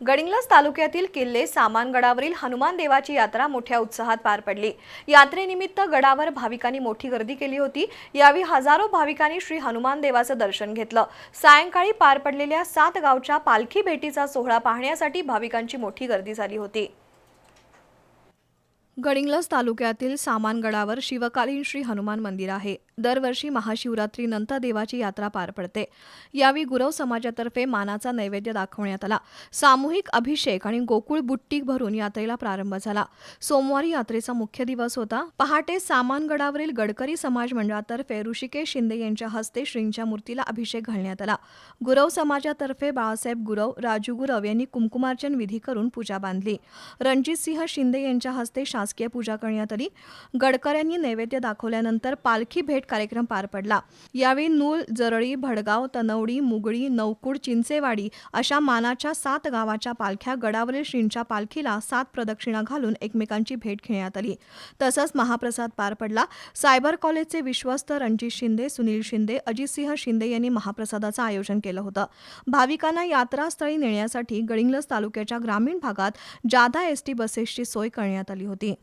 गडिंगलज तालुक्यातील किल्ले सामानगडावरील हनुमान देवाची यात्रा मोठ्या उत्साहात पार पडली. यात्रेनिमित्त गडावर भाविकांनी मोठी गर्दी केली होती. यावेळी हजारो भाविकांनी श्री हनुमान देवाचं दर्शन घेतलं. सायंकाळी पार पडलेल्या सात गावच्या पालखी भेटीचा सोहळा पाहण्यासाठी भाविकांची मोठी गर्दी झाली होती. गडिंग्लज तालुक्यातील सामानगडावर शिवकालीन श्री हनुमान मंदिर आहे. दरवर्षी महाशिवरात्री नंतर देवाची यात्रा पार पडते. यावेळी गुरव समाजातर्फे मानाचा नैवेद्य दाखवण्यात आला. सामूहिक अभिषेक आणि गोकुळ बुट्टी भरून यात्रेला प्रारंभ झाला. सोमवारी यात्रेचा मुख्य दिवस होता. पहाटे सामानगडावरील गडकरी समाज मंडळातर्फे ऋषिकेश शिंदे यांच्या हस्ते श्रींच्या मूर्तीला अभिषेक घालण्यात आला. गुरव समाजातर्फे बाळासाहेब गुरव राजू गुरव यांनी कुंकुमार्चन विधी करून पूजा बांधली. रणजितसिंह शिंदे यांच्या हस्ते शासकीय पूजा करण्यात आली. गडकऱ्यांनी नैवेद्य दाखवल्यानंतर पालखी भेट कार्यक्रम पार पडला. यावेळी नूल जरळी भडगाव तनवडी मुगळी नौकुड चिंचेवाडी अशा मानाच्या सात गावाच्या पालख्या गडावरील श्रींच्या पालखीला सात प्रदक्षिणा घालून एकमेकांची भेट घेण्यात आली. तसंच महाप्रसाद पार पडला. सायबर कॉलेजचे विश्वस्त रणजित शिंदे सुनील शिंदे अजितसिंह शिंदे यांनी महाप्रसादाचं आयोजन केलं होतं. भाविकांना यात्रास्थळी नेण्यासाठी गडिंग्लज तालुक्याच्या ग्रामीण भागात जादा एसटी बसेसची सोय करण्यात आली होती.